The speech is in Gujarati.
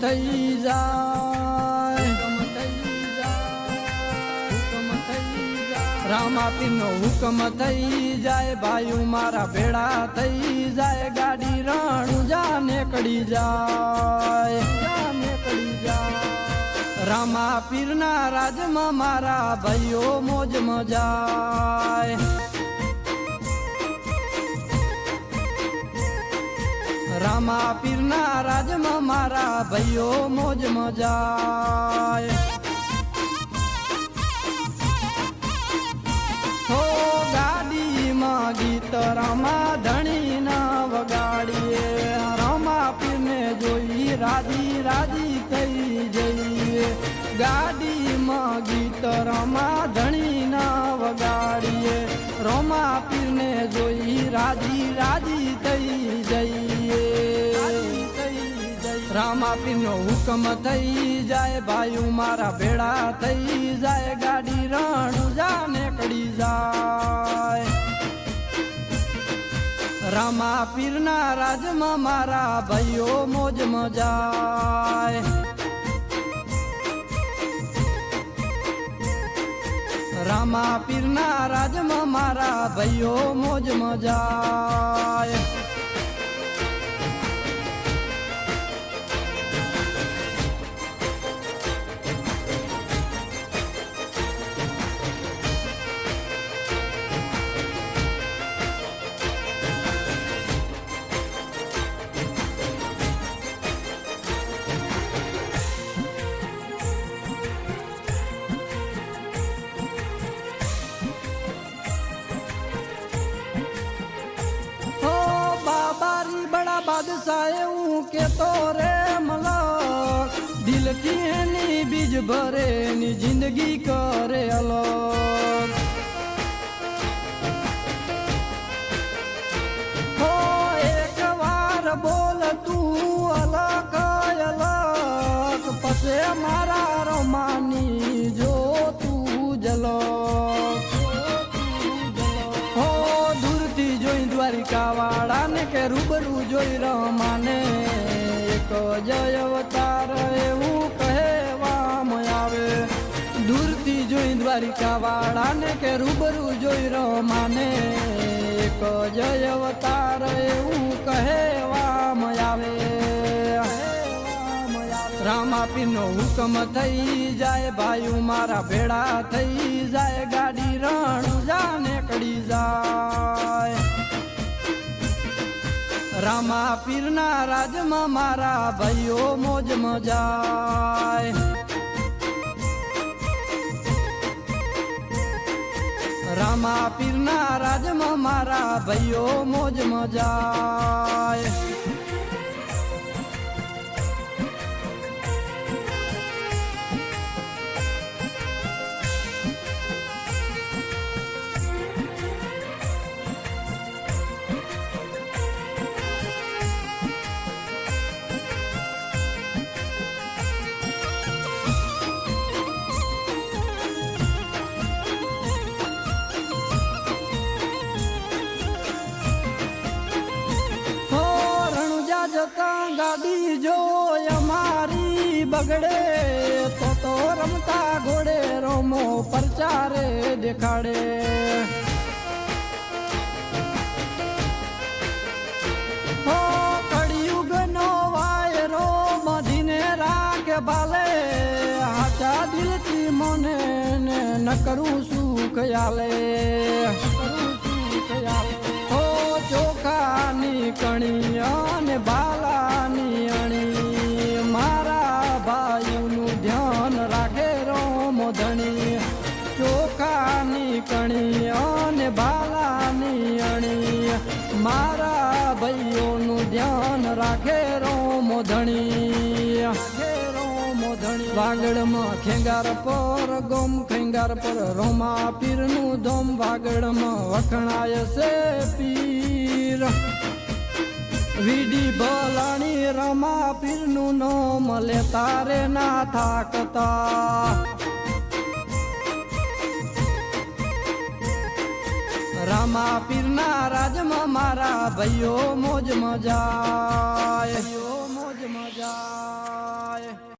થઈ જાય હુકમ થઈ જાય. થઈ રામાપીનો હુકમ થઈ જાય. ભાઈ મારા ભેડા થઈ જાય. ગાડી રાણું જા નીકળી જાય. નીકળી જાય રામા પીરના રાજમાં મારા ભાઈઓ મોજ મજાય. રામા પીરના રાજમાં મારા ભાઈઓ મોજ મજાય. હો ગાડીમાં ગીત રામા ધણી ના વગાડીએ. રામા પીરને જોઈ રાજી રાજી થઈ જઈએ. ગાડીમાં ગીત રામા ધણી રામા હુકમ થઈ જાય, ભાઈ, મારા ભેળા થઈ જાય, ગાડી રણ જા, નીકળી જાય. રામા પીરના રાજમાં મારા ભાઈઓ મોજ મજાય રામા પીરના રાજમાં મારા ભાઈઓ મોજ મજાય બાદશાહ એવું કેતો રે મલક. દિલથી એની બીજ ભરે ની જિંદગી કરે અલગ. હો, એક વાર બોલ તું અલગ અલગ. પછી મારા રોમાની કે રૂબરૂ જોઈ રમાને. એક જય અવતાર એવું કહેવામાં આવે. દૂરથી જોઈ દ્વારિકા વાળાને કે રૂબરૂ જોઈ રમાને. એક જય અવતાર એવું કહેવામાં આવે. રામાપીનો હુકમ થઈ જાય ભાઈ મારા ભેળા થઈ જાય, ગાડી રણ જા નીકળી જાય. રામા પીરના રાજમાં મારા ભાઈઓ મોજ મજાય. રામા પીરના રાજમાં મારા ભાઈઓ મોજ મજાય. જતા ગાડી જો અમારી બગડે, તો તો રમતા ઘોડે, રોમો પરચારે દેખાડે. ભાલે, હાચા દિલથી મને ન કરું શું આલે ચોખાની કણી અને બાલાની અણી. મારા ભાઈઓનું ધ્યાન રાખે રોમો ધણી રાખે રોમો ધણી. વાગડમાં ખેંગાર પર ગોમ, ખેંગાર પર રોમા પીરનું ધોમ. વાગડમાં વખણાય છે પીર. વીડી ભલાણી રમા પીરનું નોમ. લે તારે ના થાકતા. રામા પીરના રાજમાં મારા ભાઈઓ મોજ મજા મોજ મજા